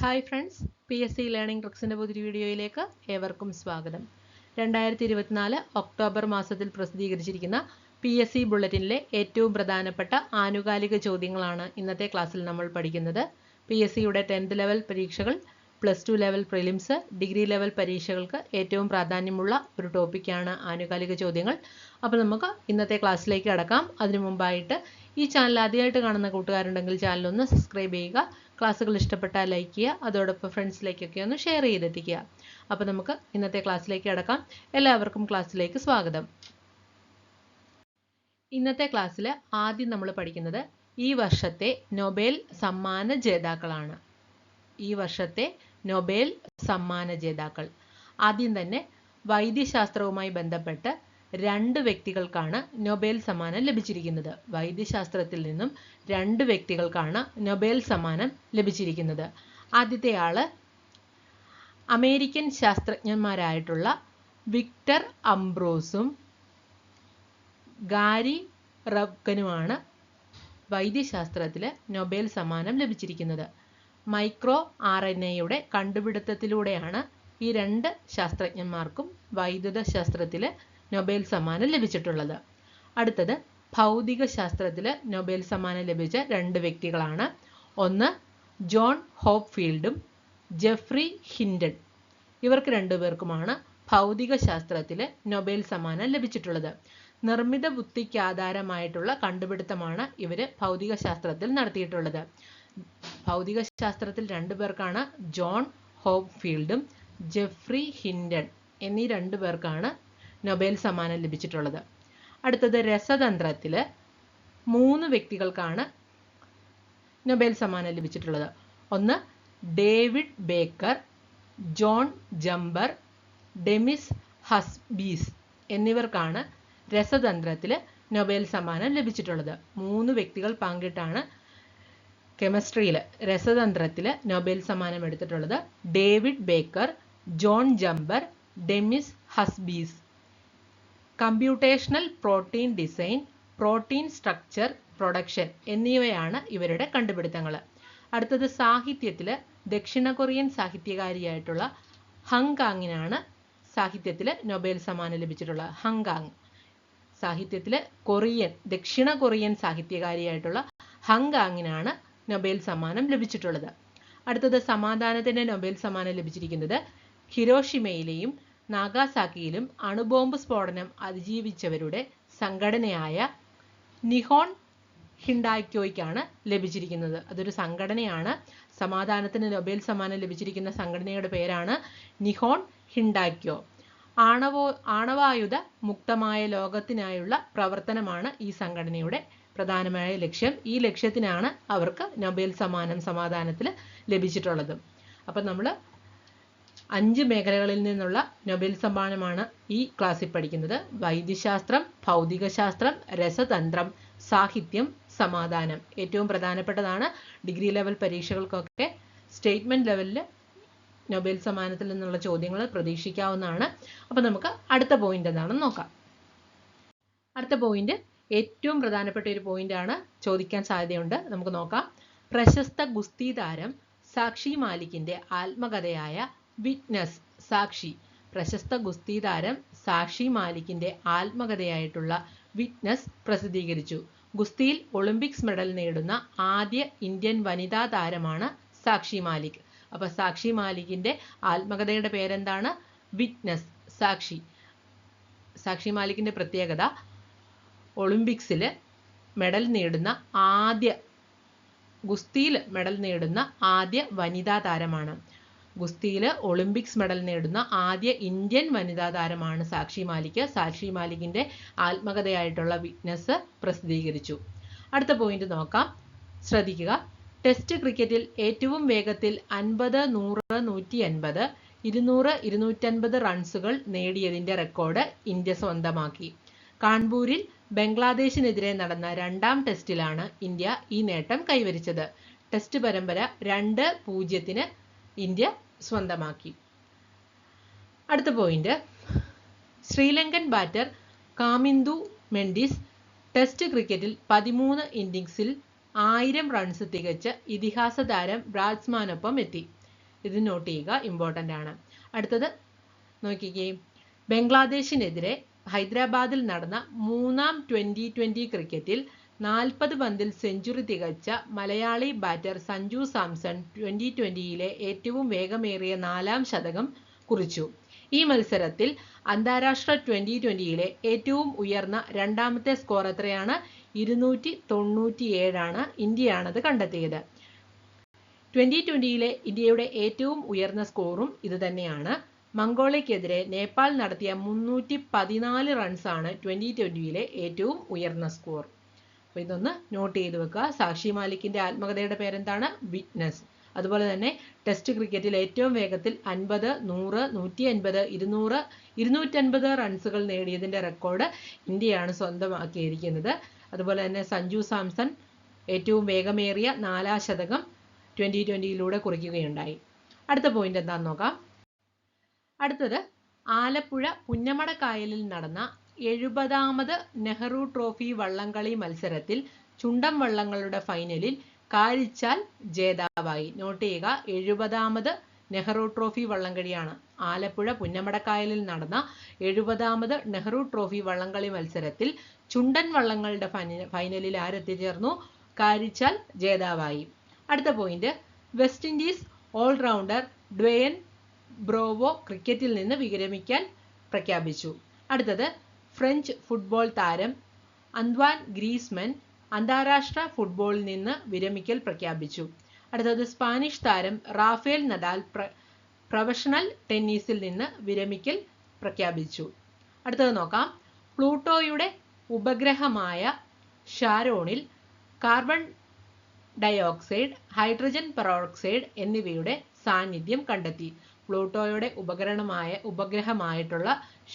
Hi friends P S C learning ട്രിക്സിന്റെ പുതിയ വീഡിയോയിലേക്ക് ഏവർക്കും സ്വാഗതം. രണ്ടായിരത്തി ഇരുപത്തിനാല് ഒക്ടോബർ മാസത്തിൽ പ്രസിദ്ധീകരിച്ചിരിക്കുന്ന പി എസ് സി ബുള്ളറ്റിനിലെ ഏറ്റവും പ്രധാനപ്പെട്ട ആനുകാലിക ചോദ്യങ്ങളാണ് ഇന്നത്തെ ക്ലാസ്സിൽ നമ്മൾ പഠിക്കുന്നത്. പി എസ് സിയുടെ ടെൻത്ത് ലെവൽ പരീക്ഷകൾ plus two level prelims degree level പരീക്ഷകൾക്ക് ഏറ്റവും പ്രാധാന്യമുള്ള ഒരു ടോപ്പിക്കാണ് ആനുകാലിക ചോദ്യങ്ങൾ. അപ്പോൾ നമുക്ക് ഇന്നത്തെ ക്ലാസ്സിലേക്ക് കടക്കാം. അതിനു മുമ്പായിട്ട് ഈ ചാനൽ ആദ്യമായിട്ട് കാണുന്ന കൂട്ടുകാരുണ്ടെങ്കിൽ ചാനൽ ഒന്ന് സബ്സ്ക്രൈബ് ചെയ്യുക. ക്ലാസ്സുകൾ ഇഷ്ടപ്പെട്ടാൽ ലൈക്ക് ചെയ്യുക. അതോടൊപ്പം ഫ്രണ്ട്സിലേക്കൊക്കെ ഒന്ന് ഷെയർ ചെയ്തെത്തിക്കുക. അപ്പോൾ നമുക്ക് ഇന്നത്തെ ക്ലാസ്സിലേക്ക് അടക്കാം എല്ലാവർക്കും ക്ലാസ്സിലേക്ക് സ്വാഗതം. ഇന്നത്തെ ക്ലാസ്സിൽ ആദ്യം നമ്മൾ പഠിക്കുന്നത് ഈ വർഷത്തെ നൊബേൽ സമ്മാന ജേതാക്കളാണ്. ഈ വർഷത്തെ നൊബേൽ സമ്മാന ജേതാക്കൾ. ആദ്യം തന്നെ വൈദ്യശാസ്ത്രവുമായി ബന്ധപ്പെട്ട് രണ്ട് വ്യക്തികൾക്കാണ് നൊബേൽ സമ്മാനം ലഭിച്ചിരിക്കുന്നത്. വൈദ്യശാസ്ത്രത്തിൽ നിന്നും രണ്ട് വ്യക്തികൾക്കാണ് നൊബേൽ സമ്മാനം ലഭിച്ചിരിക്കുന്നത്. ആദ്യത്തെ ആൾ അമേരിക്കൻ ശാസ്ത്രജ്ഞന്മാരായിട്ടുള്ള വിക്ടർ അംബ്രോസും ഗാരി റബ്കനുമാണ് വൈദ്യശാസ്ത്രത്തിൽ നൊബേൽ സമ്മാനം ലഭിച്ചിരിക്കുന്നത്. മൈക്രോ ആർ എൻ എയുടെ കണ്ടുപിടുത്തത്തിലൂടെയാണ് ഈ രണ്ട് ശാസ്ത്രജ്ഞന്മാർക്കും വൈദ്യുത ശാസ്ത്രത്തിൽ നൊബേൽ സമ്മാനം ലഭിച്ചിട്ടുള്ളത്. അടുത്തത് ഭൗതിക ശാസ്ത്രത്തിൽ നൊബേൽ സമ്മാനം ലഭിച്ച രണ്ട് വ്യക്തികളാണ്. ഒന്ന് ജോൺ ഹോപ്പ് ഫീൽഡും ജെഫ്രി ഹിൻഡൻ. ഇവർക്ക് രണ്ടുപേർക്കുമാണ് ഭൗതിക ശാസ്ത്രത്തിൽ നൊബേൽ സമ്മാനം ലഭിച്ചിട്ടുള്ളത്. നിർമ്മിത ബുദ്ധിക്ക് ആധാരമായിട്ടുള്ള കണ്ടുപിടുത്തമാണ് ഇവർ ഭൗതിക ശാസ്ത്രത്തിൽ നടത്തിയിട്ടുള്ളത്. ഭൗതിക ശാസ്ത്രത്തിൽ രണ്ടു പേർക്കാണ് ജോൺ ഹോപ്പ് ഫീൽഡും ജെഫ്രി ഹിൻഡൻ എന്നീ രണ്ടു പേർക്കാണ് നൊബേൽ സമ്മാനം ലഭിച്ചിട്ടുള്ളത്. അടുത്തത് രസതന്ത്രത്തിൽ മൂന്ന് വ്യക്തികൾക്കാണ് നൊബേൽ സമ്മാനം ലഭിച്ചിട്ടുള്ളത്. ഒന്ന് David Baker John Jumper Demis Hassabis എന്നിവർക്കാണ് രസതന്ത്രത്തിൽ നൊബേൽ സമ്മാനം ലഭിച്ചിട്ടുള്ളത്. മൂന്ന് വ്യക്തികൾ പങ്കിട്ടാണ് കെമിസ്ട്രിയിൽ രസതന്ത്രത്തിൽ നൊബേൽ സമ്മാനം എടുത്തിട്ടുള്ളത്. David Baker John Jumper Demis Hassabis. Computational protein design protein structure production എന്നിവയാണ് ഇവരുടെ കണ്ടുപിടുത്തങ്ങൾ അടുത്തത് സാഹിത്യത്തിൽ ദക്ഷിണ കൊറിയൻ സാഹിത്യകാരിയായിട്ടുള്ള ഹങ്കാങ്ങിനാണ് സാഹിത്യത്തിൽ നൊബേൽ സമ്മാനം ലഭിച്ചിട്ടുള്ളത് ഹങ്കാങ്. സാഹിത്യത്തിൽ കൊറിയൻ ദക്ഷിണ കൊറിയൻ സാഹിത്യകാരിയായിട്ടുള്ള ഹങ്കാങ്ങിനാണ് നൊബേൽ സമ്മാനം ലഭിച്ചിട്ടുള്ളത്. അടുത്തത് സമാധാനത്തിന് നൊബേൽ സമ്മാനം ലഭിച്ചിരിക്കുന്നത് ഹിരോഷിമയിലെയും നാഗാസാക്കിയിലും അണുബോംബ് സ്ഫോടനം അതിജീവിച്ചവരുടെ സംഘടനയായ നിഹോൺ ഹിണ്ടായ്ക്കോയ്ക്കാണ് ലഭിച്ചിരിക്കുന്നത്. അതൊരു സംഘടനയാണ്. സമാധാനത്തിന് നൊബേൽ സമ്മാനം ലഭിച്ചിരിക്കുന്ന സംഘടനയുടെ പേരാണ് നിഹോൺ ഹിണ്ടാക്യോ ആണവോ ആണവായുധ മുക്തമായ ലോകത്തിനായുള്ള പ്രവർത്തനമാണ് ഈ സംഘടനയുടെ പ്രധാനമായ ലക്ഷ്യം. ഈ ലക്ഷ്യത്തിനാണ് അവർക്ക് നൊബേൽ സമ്മാനം സമാധാനത്തിൽ ലഭിച്ചിട്ടുള്ളത്. അപ്പം നമ്മൾ അഞ്ച് മേഖലകളിൽ നിന്നുള്ള നൊബേൽ സമ്മാനമാണ് ഈ ക്ലാസ്സിൽ പഠിക്കുന്നത്. വൈദ്യശാസ്ത്രം ഭൗതികശാസ്ത്രം രസതന്ത്രം സാഹിത്യം സമാധാനം. ഏറ്റവും പ്രധാനപ്പെട്ടതാണ് ഡിഗ്രി ലെവൽ പരീക്ഷകൾക്കൊക്കെ സ്റ്റേറ്റ്മെന്റ് ലെവലിൽ നൊബേൽ സമ്മാനത്തിൽ നിന്നുള്ള ചോദ്യങ്ങൾ പ്രതീക്ഷിക്കാവുന്നതാണ്. അപ്പോൾ നമുക്ക് അടുത്ത പോയിന്റ് എന്താണെന്ന് നോക്കാം. അടുത്ത പോയിന്റ് ഏറ്റവും പ്രധാനപ്പെട്ട ഒരു പോയിന്റാണ് ചോദിക്കാൻ സാധ്യതയുണ്ട്. നമുക്ക് നോക്കാം. പ്രശസ്ത ഗുസ്തി താരം സാക്ഷി മാലിക്കിന്റെ ആത്മകഥയായ വിറ്റ്നസ് സാക്ഷി. പ്രശസ്ത ഗുസ്തി താരം സാക്ഷി മാലിക്കിന്റെ ആത്മകഥയായിട്ടുള്ള വിറ്റ്നസ് പ്രസിദ്ധീകരിച്ചു. ഗുസ്തിയിൽ ഒളിമ്പിക്സ് മെഡൽ നേടുന്ന ആദ്യ ഇന്ത്യൻ വനിതാ താരമാണ് സാക്ഷി മാലിക്. അപ്പൊ സാക്ഷി മാലിക്കിന്റെ ആത്മകഥയുടെ പേരെന്താണ്? വിറ്റ്നസ് സാക്ഷി. സാക്ഷി മാലിക്കിന്റെ പ്രത്യേകത ഒളിമ്പിക്സിൽ മെഡൽ നേടുന്ന ആദ്യ ഗുസ്തിയിൽ മെഡൽ നേടുന്ന ആദ്യ വനിതാ താരമാണ്. ഗുസ്തിയിൽ ഒളിമ്പിക്സ് മെഡൽ നേടുന്ന ആദ്യ ഇന്ത്യൻ വനിതാ താരമാണ് സാക്ഷി മാലിക്. സാക്ഷി മാലിക്കിന്റെ ആത്മകഥയായിട്ടുള്ള വിറ്റ്നസ് പ്രസിദ്ധീകരിച്ചു. അടുത്ത പോയിന്റ് നോക്കാം. ശ്രദ്ധിക്കുക. ടെസ്റ്റ് ക്രിക്കറ്റിൽ ഏറ്റവും വേഗത്തിൽ അൻപത് നൂറ് നൂറ്റി അൻപത് ഇരുന്നൂറ് ഇരുന്നൂറ്റൻപത് റൺസുകൾ നേടിയതിന്റെ റെക്കോർഡ് ഇന്ത്യ സ്വന്തമാക്കി. കാൺപൂരിൽ ബംഗ്ലാദേശിനെതിരെ നടന്ന രണ്ടാം ടെസ്റ്റിലാണ് ഇന്ത്യ ഈ നേട്ടം കൈവരിച്ചത്. ടെസ്റ്റ് പരമ്പര രണ്ട് പൂജ്യത്തിന് ഇന്ത്യ സ്വന്തമാക്കി. അടുത്ത point Sri Lankan batter Kamindu Mendis test ക്രിക്കറ്റിൽ പതിമൂന്ന് ഇന്നിംഗ്സിൽ ആയിരം റൺസ് തികച്ച് ഇതിഹാസ താരം ബ്രാറ്റ്സ്മാനൊപ്പം എത്തി. ഇത് നോട്ട് ചെയ്യുക ഇമ്പോർട്ടന്റ് ആണ്. അടുത്തത് നോക്കിക്കേ. ബംഗ്ലാദേശിനെതിരെ ഹൈദരാബാദിൽ നടന്ന മൂന്നാം ട്വന്റി ട്വന്റി ക്രിക്കറ്റിൽ നാൽപ്പത് പന്തിൽ സെഞ്ചുറി തികച്ച മലയാളി ബാറ്റർ സഞ്ജു സാംസൺ ട്വന്റി ട്വന്റിയിലെ ഏറ്റവും വേഗമേറിയ നാലാം ശതകം കുറിച്ചു. ഈ മത്സരത്തിൽ അന്താരാഷ്ട്ര ട്വന്റി ട്വന്റിയിലെ ഏറ്റവും ഉയർന്ന രണ്ടാമത്തെ സ്കോർ എത്രയാണ്? ഇരുന്നൂറ്റി തൊണ്ണൂറ്റി ഏഴാണ് ഇന്ത്യയാണത് കണ്ടെത്തിയത്. ട്വന്റി ട്വന്റിയിലെ ഇന്ത്യയുടെ ഏറ്റവും ഉയർന്ന സ്കോറും ഇതുതന്നെയാണ് മംഗോളിയക്കെതിരെ നേപ്പാൾ നടത്തിയ മുന്നൂറ്റി പതിനാല് റൺസാണ് ട്വന്റി ട്വന്റിയിലെ ഏറ്റവും ഉയർന്ന സ്കോർ അപ്പോൾ ഇതൊന്ന് നോട്ട് ചെയ്ത് വെക്കുക. സാക്ഷി മാലിക്കിന്റെ ആത്മകഥയുടെ പേരെന്താണ്? വിറ്റ്നസ് അതുപോലെ തന്നെ ടെസ്റ്റ് ക്രിക്കറ്റിൽ ഏറ്റവും വേഗത്തിൽ അൻപത് നൂറ് നൂറ്റി അൻപത് ഇരുന്നൂറ് ഇരുന്നൂറ്റൻപത് റൺസുകൾ നേടിയതിന്റെ റെക്കോർഡ് ഇന്ത്യയാണ് സ്വന്തമാക്കിയിരിക്കുന്നത്. അതുപോലെ തന്നെ സഞ്ജു സാംസൺ ഏറ്റവും വേഗമേറിയ നാലാം ശതകം ട്വന്റി ട്വന്റിയിലൂടെ കുറിക്കുകയുണ്ടായി. അടുത്ത പോയിന്റ് എന്താണെന്ന് നോക്കാം. അടുത്തത് ആലപ്പുഴ പുന്നമടക്കായലിൽ നടന്ന എഴുപതാമത് നെഹ്റു ട്രോഫി വള്ളംകളി മത്സരത്തിൽ ചുണ്ടൻ വള്ളങ്ങളുടെ ഫൈനലിൽ കാരിച്ചാൽ ജേതാവായി. നോട്ട് ചെയ്യുക എഴുപതാമത് നെഹ്റു ട്രോഫി വള്ളംകളിയാണ്. ആലപ്പുഴ പുന്നമടക്കായലിൽ നടന്ന എഴുപതാമത് നെഹ്റു ട്രോഫി വള്ളംകളി മത്സരത്തിൽ ചുണ്ടൻ വള്ളങ്ങളുടെ ഫൈനലിൽ ആരെത്തിച്ചേർന്നു? കാരിച്ചാൽ ജേതാവായി. അടുത്ത point West Indies all rounder Dwayne Bravo ക്രിക്കറ്റിൽ നിന്ന് വിരമിക്കാൻ പ്രഖ്യാപിച്ചു. അടുത്തത് ഫ്രഞ്ച് ഫുട്ബോൾ താരം അന്ത്വാൻ ഗ്രീസ്മൻ അന്താരാഷ്ട്ര ഫുട്ബോളിൽ നിന്ന് വിരമിക്കൽ പ്രഖ്യാപിച്ചു. അടുത്തത് സ്പാനിഷ് താരം റാഫേൽ നദാൽ പ്രൊഫഷണൽ ടെന്നീസിൽ നിന്ന് വിരമിക്കൽ പ്രഖ്യാപിച്ചു. അടുത്തത് നോക്കാം. പ്ലൂട്ടോയുടെ ഉപഗ്രഹമായ ഷാരോണിൽ കാർബൺ ഡയോക്സൈഡ് ഹൈഡ്രജൻ പെറോക്സൈഡ് എന്നിവയുടെ സാന്നിധ്യം കണ്ടെത്തി. പ്ലൂട്ടോയുടെ ഉപകരണമായ ഉപഗ്രഹമായിട്ടുള്ള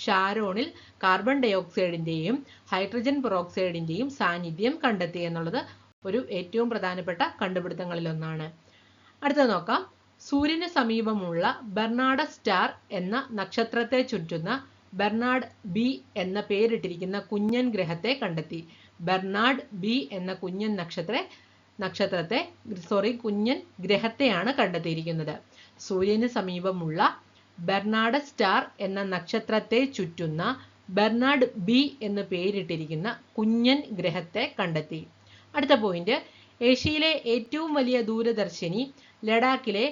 ഷാരോണിൽ കാർബൺ ഡയോക്സൈഡിന്റെയും ഹൈഡ്രജൻ പെറോക്സൈഡിന്റെയും സാന്നിധ്യം കണ്ടെത്തി എന്നുള്ളത് ഒരു ഏറ്റവും പ്രധാനപ്പെട്ട കണ്ടുപിടുത്തങ്ങളിലൊന്നാണ്. അടുത്തത് നോക്കാം. സൂര്യന് സമീപമുള്ള ബെർണാഡ സ്റ്റാർ എന്ന നക്ഷത്രത്തെ ചുറ്റുന്ന ബെർണാഡ് ബി എന്ന പേരിട്ടിരിക്കുന്ന കുഞ്ഞൻ ഗ്രഹത്തെ കണ്ടെത്തി. ബെർണാഡ് ബി എന്ന കുഞ്ഞൻ നക്ഷത്ര നക്ഷത്രത്തെ സോറി കുഞ്ഞൻ ഗ്രഹത്തെയാണ് കണ്ടെത്തിയിരിക്കുന്നത്. സൂര്യന് സമീപമുള്ള ബെർണാഡ് സ്റ്റാർ എന്ന നക്ഷത്രത്തെ ചുറ്റുന്ന ബെർണാഡ് ബി എന്ന് പേരിട്ടിരിക്കുന്ന കുഞ്ഞൻ ഗ്രഹത്തെ കണ്ടെത്തി. അടുത്ത പോയിന്റ് ഏഷ്യയിലെ ഏറ്റവും വലിയ ദൂരദർശിനി ലഡാക്കിലെ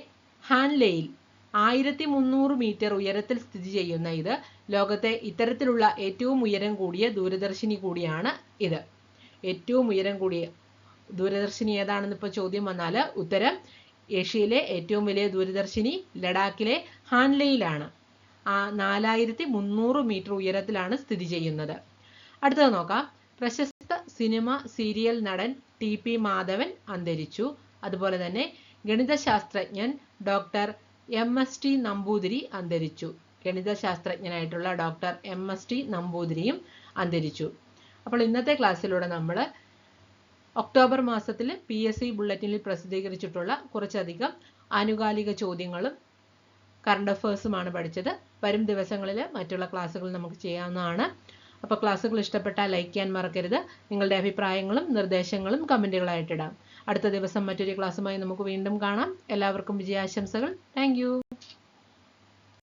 ഹാൻലെയിൽ. ആയിരത്തി മുന്നൂറ് മീറ്റർ ഉയരത്തിൽ സ്ഥിതി ചെയ്യുന്ന ഇത് ലോകത്തെ ഇത്തരത്തിലുള്ള ഏറ്റവും ഉയരം കൂടിയ ദൂരദർശിനി കൂടിയാണ് ഇത്. ഏറ്റവും ഉയരം കൂടിയ ദൂരദർശിനി ഏതാണെന്ന് ഇപ്പോൾ ചോദ്യം വന്നാൽ ഉത്തരം ഏഷ്യയിലെ ഏറ്റവും വലിയ ദൂരദർശിനി ലഡാക്കിലെ ഹാൻലെയിലാണ്. ആ നാലായിരത്തി മുന്നൂറ് മീറ്റർ ഉയരത്തിലാണ് സ്ഥിതി ചെയ്യുന്നത്. അടുത്തത് നോക്കാം. പ്രശസ്ത സിനിമ സീരിയൽ നടൻ ടി പി മാധവൻ അന്തരിച്ചു. അതുപോലെ തന്നെ ഗണിതശാസ്ത്രജ്ഞൻ doctor M S T Namboothiri അന്തരിച്ചു. ഗണിതശാസ്ത്രജ്ഞനായിട്ടുള്ള ഡോക്ടർ എം എസ് ടി നമ്പൂതിരിയും അന്തരിച്ചു. അപ്പോൾ ഇന്നത്തെ ക്ലാസ്സിലൂടെ നമ്മൾ ഒക്ടോബർ മാസത്തിൽ പി എസ് സി ബുള്ളറ്റിനിൽ പ്രസിദ്ധീകരിച്ചിട്ടുള്ള കുറച്ചധികം ആനുകാലിക ചോദ്യങ്ങളും കറണ്ട് അഫേഴ്സുമാണ് പഠിച്ചത്. വരും ദിവസങ്ങളിൽ മറ്റുള്ള ക്ലാസ്സുകൾ നമുക്ക് ചെയ്യാവുന്നതാണ്. അപ്പോൾ ക്ലാസ്സുകൾ ഇഷ്ടപ്പെട്ടാൽ ലൈക്ക് ചെയ്യാൻ മറക്കരുത്. നിങ്ങളുടെ അഭിപ്രായങ്ങളും നിർദ്ദേശങ്ങളും കമന്റുകളായിട്ടിടാം അടുത്ത ദിവസം മറ്റൊരു ക്ലാസ്സുമായി നമുക്ക് വീണ്ടും കാണാം. എല്ലാവർക്കും വിജയാശംസകൾ. താങ്ക്